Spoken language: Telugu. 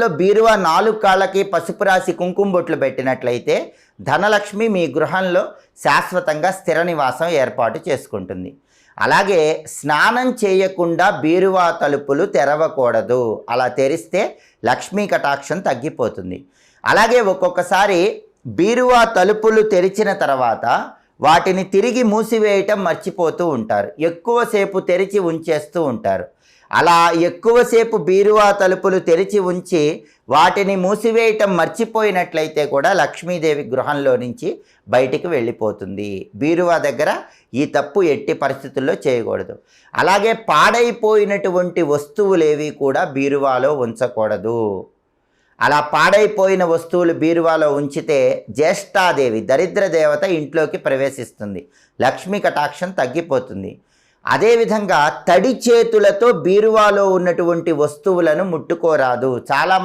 లో బీరువా నాలుగు కాళ్ళకి పసుపు రాసి కుంకుమ బొట్లు పెట్టినట్లయితే ధనలక్ష్మి మీ గృహంలో శాశ్వతంగా స్థిర నివాసం ఏర్పాటు చేసుకుంటుంది. అలాగే స్నానం చేయకుండా బీరువా తలుపులు తెరవకూడదు. అలా తెరిస్తే లక్ష్మీ కటాక్షం తగ్గిపోతుంది. అలాగే ఒక్కొక్కసారి బీరువా తలుపులు తెరిచిన తర్వాత వాటిని తిరిగి మూసివేయటం మర్చిపోతూ ఉంటారు. ఎక్కువసేపు తెరిచి ఉంచేస్తూ ఉంటారు. అలా ఎక్కువసేపు బీరువా తలుపులు తెరిచి ఉంచి వాటిని మూసివేయటం మర్చిపోయినట్లయితే కూడా లక్ష్మీదేవి గృహంలో నుంచి బయటికి వెళ్ళిపోతుంది. బీరువా దగ్గర ఈ తప్పు ఎట్టి పరిస్థితుల్లో చేయకూడదు. అలాగే పాడైపోయినటువంటి వస్తువులేవి కూడా బీరువాలో ఉంచకూడదు. అలా పాడైపోయిన వస్తువులు బీరువాలో ఉంచితే జ్యేష్ఠాదేవి దరిద్ర దేవత ఇంట్లోకి ప్రవేశిస్తుంది. లక్ష్మీ కటాక్షం తగ్గిపోతుంది. అదేవిధంగా తడి చేతులతో బీరువాలో ఉన్నటువంటి వస్తువులను ముట్టుకోరాదు. చాలామంది